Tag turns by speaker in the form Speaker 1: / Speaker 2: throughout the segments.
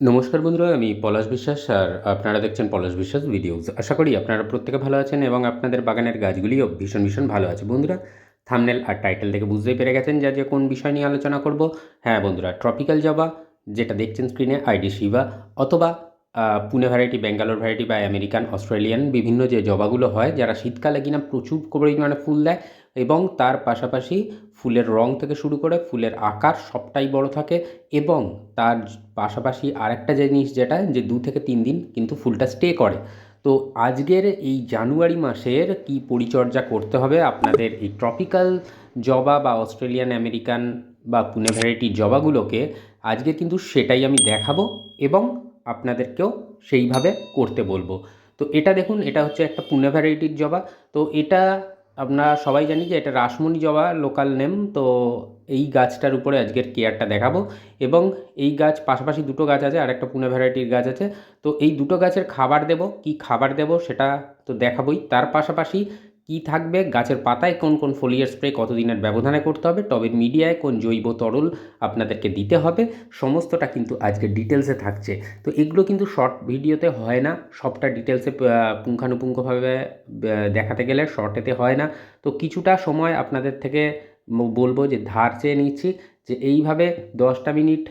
Speaker 1: নমস্কার বন্ধুরা, আমি পলাশ বিশ্বাস আর আপনারা দেখছেন পলাশ বিশ্বাস ভিডিওস আশা করি আপনারা প্রত্যেকে ভালো আছেন এবং আপনাদের বাগানের গাছগুলিও ভীষণ ভীষণ ভালো আছে। বন্ধুরা থামনেল আর টাইটেল থেকে বুঝতেই পেরে গেছেন যে কোন বিষয় নিয়ে আলোচনা করব। হ্যাঁ বন্ধুরা ট্রপিক্যাল জবা, যেটা দেখছেন স্ক্রিনে আইডি শিবা অথবা পুনে ভ্যারাইটি ব্যাঙ্গালোর ভ্যারাইটি বা আমেরিকান অস্ট্রেলিয়ান বিভিন্ন যে জবাগুলো হয়, যারা শীতকালে কিনা প্রচুর পরিমাণে ফুল দেয় এবং তার পাশাপাশি ফুলের রং থেকে শুরু করে ফুলের আকার সবটাই বড় থাকে এবং তার পাশাপাশি আরেকটা জিনিস যেটা, যে দু থেকে তিন দিন কিন্তু ফুলটা স্টে করে। তো আজকের এই জানুয়ারি মাসের কি পরিচর্যা করতে হবে আপনাদের এই ট্রপিক্যাল জবা বা অস্ট্রেলিয়ান আমেরিকান বা পুনে ভ্যারাইটি জবাগুলোকে, আজকে কিন্তু সেটাই আমি দেখাবো এবং আপনাদেরকেও সেইভাবে করতে বলব। তো এটা দেখুন, এটা হচ্ছে একটা পুনে ভ্যারাইটির জবা। তো এটা আমরা সবাই জানি যে এটা রাসমণি জবা লোকাল নেম তো এই গাছটার উপরে আজকের কেয়ারটা দেখাবো। এবং এই গাছ পাশাপাশি দুটো গাছ আছে আর একটা পুনে ভ্যারাইটির গাছ আছে। তো এই দুটো গাছের খাবার দেব, কি খাবার দেব সেটা তো দেখাবোই। তার পাশাপাশি কি থাকবে? গাছের পাতায় কোন কোন ফোলিয়ার স্প্রে কতদিনের ব্যবধানে করতে হবে? টবের মিডিয়ায় কোন জৈব তরল আপনাদেরকে দিতে হবে? সমস্তটা কিন্তু আজকে ডিটেলসে থাকছে। তো এগুলো কিন্তু শর্ট ভিডিওতে হয় না। সবটা ডিটেলসে পুঙ্খানুপুঙ্খভাবে দেখাতে গেলে শর্টেতে হয় না। তো কিছুটা সময় আপনাদের থেকে বলব যে ধার চেয়ে নিচ্ছি যে এইভাবে দশটা মিনিট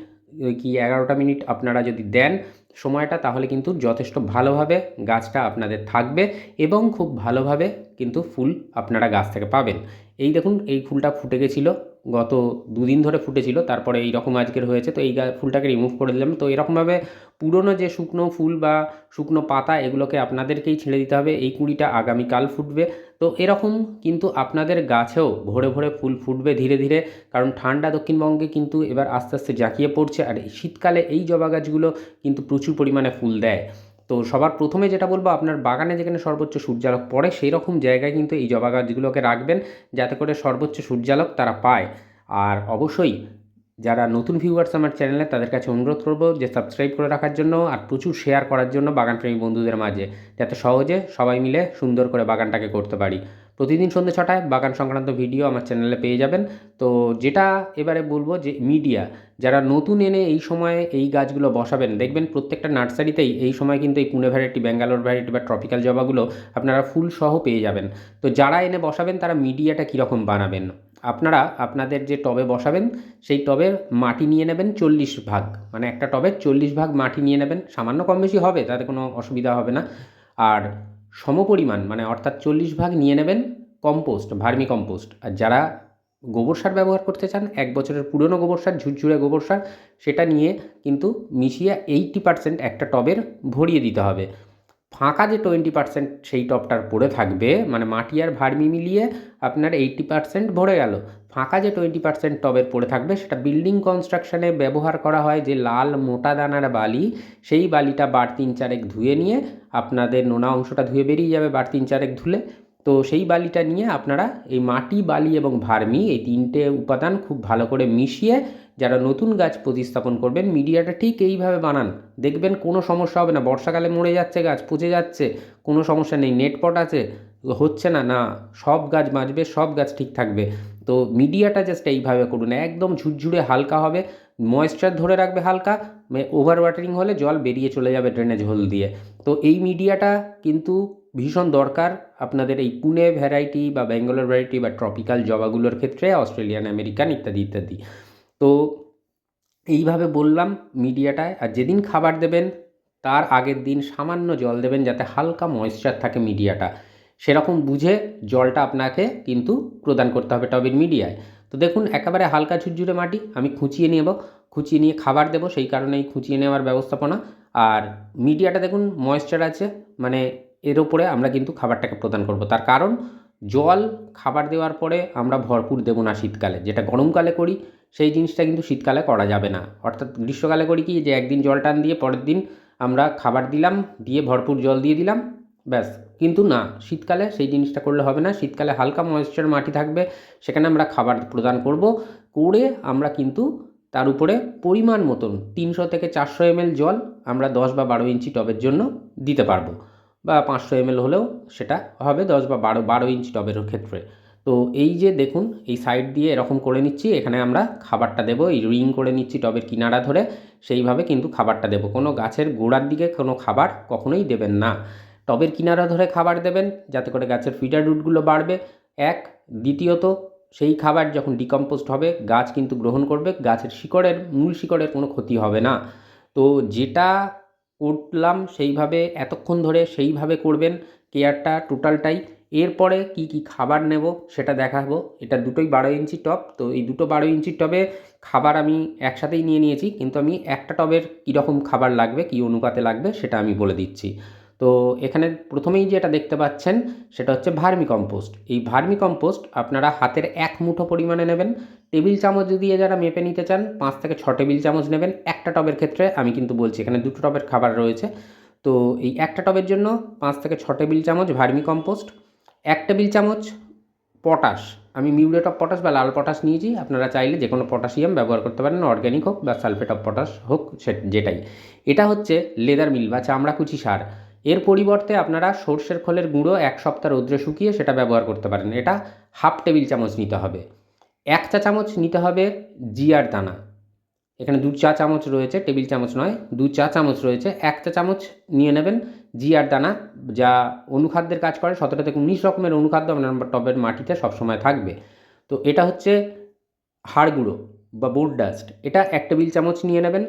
Speaker 1: কি এগারোটা মিনিট আপনারা যদি দেন সময়টা, তাহলে কিন্তু যথেষ্ট ভালোভাবে গাছটা আপনাদের থাকবে এবং খুব ভালোভাবে কিন্তু ফুল আপনারা গাছ থেকে পাবেন। এই দেখুন, এই ফুলটা ফুটে গেছিল। গত দুদিন ধরে ফুটেছিল, তারপরে এই রকম আজকের হয়েছে, তো এই ফুলটাকে রিমুভ করে দিলাম। তো এরকমভাবে পুরনো যে শুকনো ফুল বা শুকনো পাতা, এগুলোকে আপনাদেরকেই ছেড়ে দিতে হবে। এই কুড়িটা আগামীকাল ফুটবে। তো এরকম কিন্তু আপনাদের গাছেও ভরে ভরে ফুল ফুটবে ধীরে ধীরে, কারণ ঠান্ডা দক্ষিণবঙ্গে কিন্তু এবার আস্তে আস্তে জাঁকিয়ে পড়ছে। আর শীতকালে এই জবা গাছগুলো কিন্তু প্রচুর পরিমাণে ফুল দেয়। তো সবার প্রথমে যেটা বলব, আপনার বাগানে যেখানে সর্বোচ্চ সূর্যালোক পড়ে সেই রকম জায়গায় কিন্তু এই জবা গাছগুলোকে রাখবেন, যাতে করে সর্বোচ্চ সূর্যালোক তারা পায়। আর অবশ্যই যারা নতুন ভিউয়ার্স আমার চ্যানেলে তাদের কাছে অনুরোধ করব যে সাবস্ক্রাইব করে রাখার জন্য আর প্রচুর শেয়ার করার জন্য বাগানপ্রেমী বন্ধুদের মাঝে, যাতে সহজে সবাই মিলে সুন্দর করে বাগানটাকে করতে পারি। প্রতিদিন সন্ধ্যে ছটায় বাগান সংক্রান্ত ভিডিও আমার চ্যানেলে পেয়ে যাবেন। তো যেটা এবারে বলব যে মিডিয়া, যারা নতুন এনে এই সময়ে এই গাছগুলো বসাবেন, দেখবেন প্রত্যেকটা নার্সারিতেই এই সময় কিন্তু এই পুনে ভ্যারাইটি, ব্যাঙ্গালোর ভ্যারাইটি বা ট্রপিক্যাল জবাগুলো আপনারা ফুল সহ পেয়ে যাবেন। তো যারা এনে বসাবেন, তারা মিডিয়াটা কীরকম বানাবেন? আপনারা আপনাদের যে টবে বসাবেন, সেই টবের মাটি নিয়ে নেবেন চল্লিশ ভাগ। মানে একটা টবের চল্লিশ ভাগ মাটি নিয়ে নেবেন, সামান্য কম বেশি হবে, তাতে কোনো অসুবিধা হবে না। আর সমপরিমাণ মানে অর্থাৎ চল্লিশ ভাগ নিয়ে নেবেন কম্পোস্ট, ভার্মি কম্পোস্ট। আর যারা গোবর সার ব্যবহার করতে চান, এক বছরের পুরনো গোবর সার, ঝুরঝুরে গোবর সার, সেটা নিয়ে কিন্তু মিশিয়ে এইট্টি পার্সেন্ট একটা টবের ভরিয়ে দিতে হবে। ফাঁকা যে টোয়েন্টি পার্সেন্ট সেই টবটার পড়ে থাকবে মানে মাটি আর ভার্মি মিলিয়ে আপনার এইট্টি পার্সেন্ট ভরে গেল। ফাঁকা যে টোয়েন্টি পার্সেন্ট টবের পড়ে থাকবে, সেটা বিল্ডিং কনস্ট্রাকশনে ব্যবহার করা হয় যে লাল মোটা দানার বালি, সেই বালিটা বার তিন চারেক ধুয়ে নিয়ে আপনাদের নোনা অংশটা ধুয়ে বেরিয়ে যাবে বার তিন চারেক ধুলে। তো সেই বালিটা নিয়ে আপনারা এই মাটি, বালি এবং ভার্মি এই তিনটে উপাদান খুব ভালো করে মিশিয়ে যারা নতুন গাছ প্রতিস্থাপন করবেন, মিডিয়াটা ঠিক এইভাবে বানান। দেখবেন কোনো সমস্যা হবে না। বর্ষাকালে মরে যাচ্ছে গাছ পচে যাচ্ছে, কোনো সমস্যা নেই। নেটপট আছে, হচ্ছে না না, সব গাছ বাঁচবে, সব গাছ ঠিক থাকবে। তো মিডিয়াটা জাস্ট এইভাবে করুন। একদম ঝুরঝুরে হালকা হবে ময়েশ্চার ধরে রাখবে হালকা ওভার ওয়াটারিং হলে জল বেরিয়ে চলে যাবে ড্রেনেজ হোল দিয়ে। তো এই মিডিয়াটা কিন্তু ভীষণ দরকার আপনাদের এই পুনে ভ্যারাইটি বা ব্যাঙ্গালোর ভ্যারাইটি বা ট্রপিক্যাল জবাগুলোর ক্ষেত্রে অস্ট্রেলিয়ান আমেরিকান ইত্যাদি ইত্যাদি। তো এইভাবে বললাম মিডিয়াটায়, আর যেদিন খাবার দেবেন, তার আগের দিন সামান্য জল দেবেন যাতে হালকা ময়েশ্চার থাকে মিডিয়াটা। সেরকম বুঝে জলটা আপনাকে কিন্তু প্রদান করতে হবে টবের মিডিয়ায়। তো দেখুন, একেবারে হালকা ঝুরঝুরে মাটি, আমি খুঁচিয়ে নেব। খুঁচিয়ে নিয়ে খাবার দেবো, সেই কারণেই খুঁচিয়ে নেওয়ার ব্যবস্থাপনা। আর মিডিয়াটা দেখুন ময়েশ্চার আছে মানে এর ওপরে আমরা কিন্তু খাবারটাকে প্রদান করব। তার কারণ জল, খাবার দেওয়ার পরে আমরা ভরপুর দেবো না শীতকালে। যেটা গরমকালে করি, সেই জিনিসটা কিন্তু শীতকালে করা যাবে না। অর্থাৎ গ্রীষ্মকালে করি কি, যে একদিন জল টান দিয়ে পরের দিন আমরা খাবার দিলাম, দিয়ে ভরপুর জল দিয়ে দিলাম, ব্যাস। কিন্তু না, শীতকালে সেই জিনিসটা করলে হবে না। শীতকালে হালকা ময়েশ্চার মাটি থাকবে, সেখানে আমরা খাবার প্রদান করব, করে আমরা কিন্তু তার উপরে পরিমাণ মতন তিনশো থেকে চারশো এমএল জল আমরা দশ বা বারো ইঞ্চি টবের জন্য দিতে পারব। বা পাঁচশো এমএল হলেও সেটা হবে দশ বা বারো বারো ইঞ্চি টবের ক্ষেত্রে। তো এই যে দেখুন, এই সাইড দিয়ে এরকম করে নিচ্ছি, এখানে আমরা খাবারটা দেবো, এই রিং করে নিচ্ছি টবের কিনারা ধরে, সেইভাবে কিন্তু খাবারটা দেবো। কোনো গাছের গোড়ার দিকে কোনো খাবার কখনোই দেবেন না। টবের কিনারা ধরে খাবার দেবেন, যাতে করে গাছের ফিডার রুটগুলো বাড়বে। এক, দ্বিতীয়ত, সেই খাবার যখন ডিকম্পোস্ট হবে, গাছ কিন্তু গ্রহণ করবে, গাছের শিকড়ের, মূল শিকড়ের কোনো ক্ষতি হবে না। তো যেটা করলাম সেইভাবে, এতক্ষণ ধরে সেইভাবে করবেন কেয়ারটা টোটালটাই। এরপরে কি কি খাবার নেব সেটা দেখাবো। এটা দুটোই বারো ইঞ্চি টব, তো এই দুটো বারো ইঞ্চি টবে খাবার আমি একসাথেই নিয়ে নিয়েছি, কিন্তু আমি একটা টবের কীরকম খাবার লাগবে, কী অনুপাতে লাগবে সেটা আমি বলে দিচ্ছি। তো এখানে প্রথমেই যেটা দেখতে পাচ্ছেন, সেটা হচ্ছে ভার্মি কম্পোস্ট। এই ভার্মি কম্পোস্ট আপনারা হাতের এক মুঠো পরিমাণে নেবেন টেবিল চামচ দিয়ে যারা মেপে নিতে চান, পাঁচ থেকে ছ টেবিল চামচ নেবেন। একটা টবের ক্ষেত্রে আমি কিন্তু বলছি, এখানে দুটো টবের খাবার রয়েছে। তো এই একটা টবের জন্য পাঁচ থেকে ছ টেবিল চামচ ভার্মি কম্পোস্ট এক টেবিল চামচ পটাশ। আমি মিউরেট অফ পটাশ বা লাল পটাশ নিয়েছি, আপনারা চাইলে যে কোনো পটাশিয়াম ব্যবহার করতে পারেন, অর্গ্যানিক হোক বা সালফেট অফ পটাশ হোক যেটাই। এটা হচ্ছে লেদার মিল বা চামড়াকুচি সার। এর পরিবর্তে আপনারা সর্ষের খোলের গুঁড়ো এক সপ্তাহ রৌদ্রে শুকিয়ে সেটা ব্যবহার করতে পারেন। এটা হাফ টেবিল চামচ নিতে হবে। এক চা চামচ নিতে হবে জিয়ার দানা। এখানে দু চা চামচ রয়েছে, টেবিল চামচ নয়, দু চা চামচ রয়েছে। এক চা চামচ নিয়ে নেবেন জিয়ার দানা, যা অনুখাদ্যের কাজ করে। সতেরো থেকে উনিশ রকমের অনুখাদ্য আপনার টবের মাটিতে সবসময় থাকবে। তো এটা হচ্ছে হাড় গুঁড়ো বা বোর্ড ডাস্ট। এটা এক টেবিল চামচ নিয়ে নেবেন,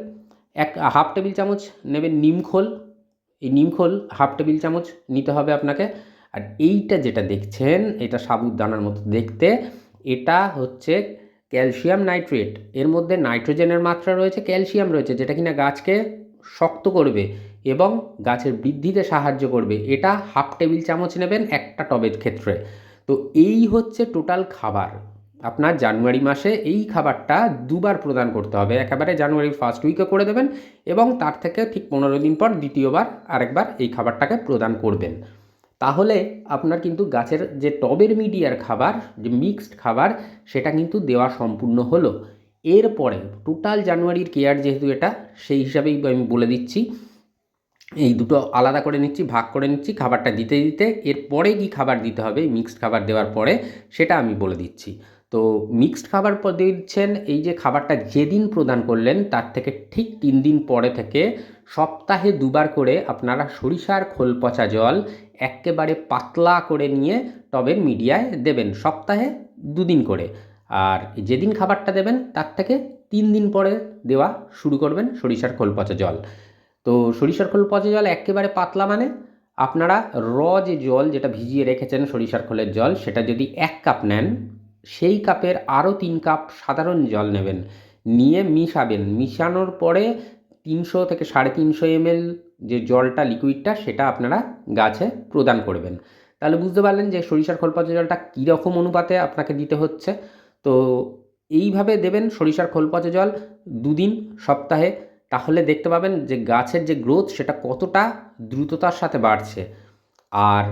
Speaker 1: এক হাফ টেবিল চামচ নেবেন নিমখোল এই নিমখোল হাফ টেবিল চামচ নিতে হবে আপনাকে। আর এইটা যেটা দেখছেন, এটা সাবুদানার মতো দেখতে। এটা হচ্ছে ক্যালসিয়াম নাইট্রেট। এর মধ্যে নাইট্রোজেনের মাত্রা রয়েছে, ক্যালসিয়াম রয়েছে, যেটা কিনা গাছকে শক্ত করবে এবং গাছের বৃদ্ধিতে সাহায্য করবে। এটা হাফ টেবিল চামচ নেবেন একটা টবের ক্ষেত্রে। তো এই হচ্ছে টোটাল খাবার। আপনার জানুয়ারি মাসে এই খাবারটা দুবার প্রদান করতে হবে। একেবারে জানুয়ারির ফার্স্ট উইকে করে দেবেন এবং তার থেকে ঠিক পনেরো দিন পর দ্বিতীয়বার আরেকবার এই খাবারটাকে প্রদান করবেন। তাহলে আপনার কিন্তু গাছের যে টবের মিডিয়ার খাবার, যে মিক্সড খাবার, সেটা কিন্তু দেওয়া সম্পূর্ণ হলো। এরপরে টোটাল জানুয়ারির কেয়ার যেহেতু এটা, সেই হিসাবেই আমি বলে দিচ্ছি। এই দুটো আলাদা করে নিচ্ছি, ভাগ করে নিচ্ছি, খাবারটা দিতে দিতে। এরপরে কি খাবার দিতে হবে মিক্সড খাবার দেওয়ার পরে, সেটা আমি বলে দিচ্ছি। তো মিক্সড খাবার দিচ্ছেন, এই যে খাবারটা যেদিন প্রদান করলেন, তার থেকে ঠিক তিন দিন পরে থেকে সপ্তাহে দুবার করে আপনারা সরিষার খোল পচা জল একেবারে পাতলা করে নিয়ে টবের মিডিয়ায় দেবেন, সপ্তাহে দুদিন করে। আর যেদিন খাবারটা দেবেন, তার থেকে তিন দিন পরে দেওয়া শুরু করবেন সরিষার খোল পচা জল। তো সরিষার খোল পচা জল একেবারে পাতলা মানে আপনারা র যে জল যেটা ভিজিয়ে রেখেছেন সরিষার খোলের জল, সেটা যদি এক কাপ নেন, সেই কাপের আরও তিন কাপ সাধারণ জল নেবেন। নিয়ে মিশাবেন। মিশানোর পরে তিনশো থেকে সাড়ে তিনশো এমএল যে জলটা লিকুইডটা সেটা আপনারা গাছে প্রদান করবেন। তাহলে বুঝতে পারলেন যে সরিষার খোল জলটা কীরকম অনুপাতে আপনাকে দিতে হচ্ছে। তো এইভাবে দেবেন সরিষার খোল পচা জল দুদিন, সপ্তাহে। তাহলে দেখতে পাবেন যে গাছের যে গ্রোথ সেটা কতটা দ্রুততার সাথে বাড়ছে। আর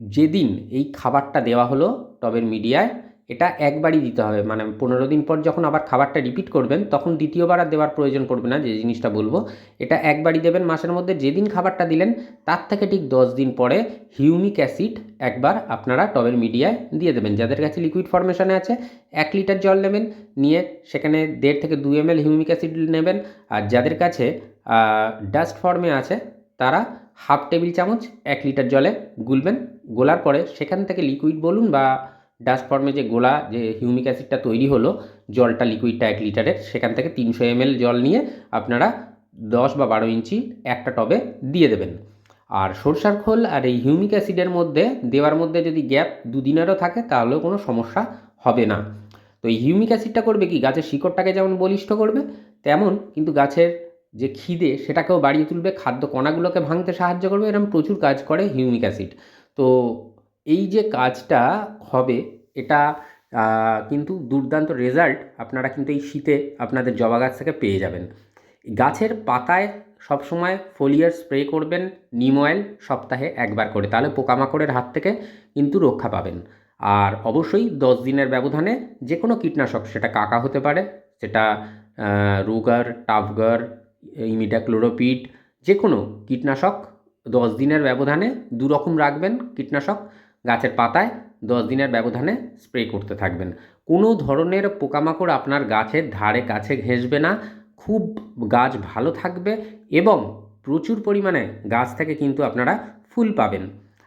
Speaker 1: যেদিন এই খাবারটা দেওয়া হলো টবের মিডিয়ায় এটা একবারই দিতে হবে। মানে পনেরো দিন পর যখন আবার খাবারটা রিপিট করবেন, তখন দ্বিতীয়বার আর দেওয়ার প্রয়োজন পড়বে না, যে জিনিসটা বলব। এটা একবারই দেবেন মাসের মধ্যে, যেদিন খাবারটা দিলেন, তার থেকে ঠিক দশ দিন পরে হিউমিক অ্যাসিড একবার আপনারা টবের মিডিয়ায় দিয়ে দেবেন। যাদের কাছে লিকুইড ফর্মেশনে আছে, এক লিটার জল নেবেন, নিয়ে সেখানে দেড় থেকে দু এম এল হিউমিক অ্যাসিড নেবেন। আর যাদের কাছে ডাস্ট ফর্মে আছে, তারা হাফ টেবিল চামচ এক লিটার জলে গুলবেন। গোলার পরে সেখান থেকে লিকুইড বলুন বা ডাস্ট ফর্মে যে গোলা, যে হিউমিক অ্যাসিডটা তৈরি হলো, জলটা লিকুইডটা এক লিটারের সেখান থেকে তিনশো এমএল জল নিয়ে আপনারা দশ বা বারো ইঞ্চি একটা টবে দিয়ে দেবেন। আর সরষার খোল আর এই হিউমিক অ্যাসিডের মধ্যে, দেওয়ার মধ্যে যদি গ্যাপ দুদিনেরও থাকে, তাহলেও কোনো সমস্যা হবে না। তো এই হিউমিক অ্যাসিডটা করবে কি? গাছের শিকড়টাকে যেমন বলিষ্ঠ করবে, তেমন কিন্তু গাছের যে খিদে, সেটাকেও বাড়িয়ে তুলবে, খাদ্য কণাগুলোকে ভাঙতে সাহায্য করবে এরকম প্রচুর কাজ করে হিউমিক অ্যাসিড তো এই যে কাজটা হবে, এটা কিন্তু দুর্দান্ত রেজাল্ট আপনারা কিন্তু এই শীতে আপনাদের জবা গাছ থেকে পেয়ে যাবেন। গাছের পাতায় সবসময় ফোলিয়ার স্প্রে করবেন নিম অয়েল সপ্তাহে একবার করে, তাহলে পোকামাকড়ের হাত থেকে কিন্তু রক্ষা পাবেন। আর অবশ্যই দশ দিনের ব্যবধানে যে কোনো কীটনাশক, সেটা কাকা হতে পারে, সেটা রুগার, টাফগার ইমিডাক্লোরোপিড যে কোনো কীটনাশক দশ দিনের ব্যবধানে দু রকম রাখবেন কীটনাশক। গাছের পাতায় দশ দিনের ব্যবধানে স্প্রে করতে থাকবেন। কোনো ধরনের পোকামাকড় আপনার গাছের ধারে কাছে ঘেঁষবে না। খুব গাছ ভালো থাকবে এবং প্রচুর পরিমাণে গাছ থেকে কিন্তু আপনারা ফুল পাবেন।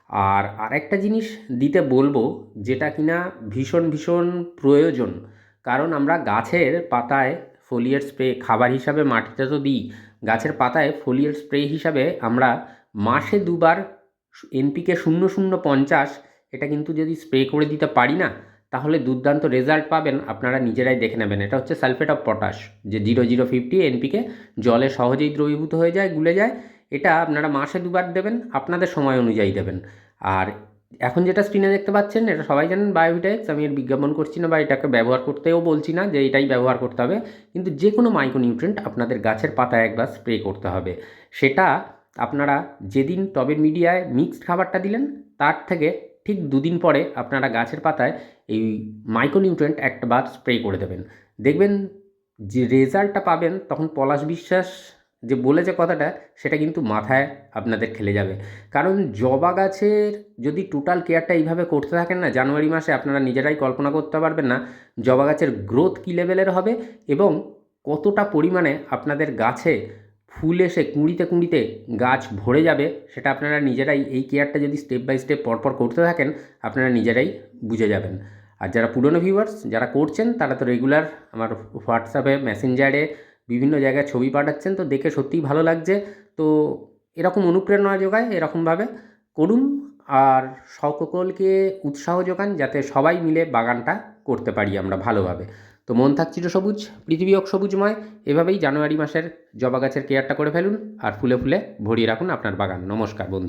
Speaker 1: আর আরেকটা জিনিস দিতে বলব, যেটা কিনা ভীষণ ভীষণ প্রয়োজন। কারণ আমরা গাছের পাতায় ফোলিয়ার স্প্রে খাবার হিসাবে মাটিতে তো দিই, গাছের পাতায় ফোলিয়ার স্প্রে হিসাবে আমরা মাসে দুবার এনপিকে শূন্য শূন্য পঞ্চাশ এটা কিন্তু যদি স্প্রে করে দিতে পারি না, তাহলে দুর্দান্ত রেজাল্ট পাবেন আপনারা নিজেরাই দেখে নেবেন। এটা হচ্ছে সালফেট অফ পটাশ যে জিরো জিরো ফিফটি এনপিকে জলে সহজেই দ্রবীভূত হয়ে যায়, গুলে যায়। এটা আপনারা মাসে দুবার দেবেন, আপনাদের সময় অনুযায়ী দেবেন। আর এখন যেটা স্ক্রিনে দেখতে পাচ্ছেন, এটা সবাই জানেন বায়োভিটাক্স আমি এর বিজ্ঞাপন করছি না বা এটাকে ব্যবহার করতেও বলছি না যে এটাই ব্যবহার করতে হবে। কিন্তু যে কোনো মাইক্রোনিউট্রেন্ট আপনাদের গাছের পাতায় একবার স্প্রে করতে হবে। সেটা আপনারা যেদিন টবের মিডিয়ায় মিক্সড খাবারটা দিলেন, তার থেকে ঠিক দুদিন পরে আপনারা গাছের পাতায় এই মাইক্রোনিউট্রেন্ট একবার স্প্রে করে দেবেন। দেখবেন যে রেজাল্টটা পাবেন তখন পলাশ বিশ্বাস যে বলেছে কথাটা, সেটা কিন্তু মাথায় আপনাদের খেলে যাবে। কারণ জবা গাছের যদি টোটাল কেয়ারটা এইভাবে করতে থাকেন না, জানুয়ারি মাসে আপনারা নিজেরাই কল্পনা করতে পারবেন না জবা গাছের গ্রোথ কী লেভেলের হবে এবং কতটা পরিমাণে আপনাদের গাছে ফুল এসে কুঁড়িতে কুঁড়িতে গাছ ভরে যাবে, সেটা আপনারা নিজেরাই এই কেয়ারটা যদি স্টেপ বাই স্টেপ পরপর করতে থাকেন, আপনারা নিজেরাই বুঝে যাবেন। আর যারা পুরনো ভিউয়ার্স যারা করছেন, তারা তো রেগুলার আমার হোয়াটসঅ্যাপে মেসেঞ্জারে বিভিন্ন জায়গায় ছবি পাঠাচ্ছেন, তো দেখে সত্যিই ভালো লাগছে। তো এরকম অনুপ্রেরণা যোগায় এরকমভাবে করুন, আর সকলকে উৎসাহ যোগান, যাতে সবাই মিলে বাগানটা করতে পারি আমরা ভালোভাবে। তো মন থাকছিল সবুজ, পৃথিবী অক সবুজময়, এভাবেই জানুয়ারি মাসের জবা গাছের কেয়ারটা করে ফেলুন আর ফুলে ফুলে ভরিয়ে রাখুন আপনার বাগান। নমস্কার বন্ধু।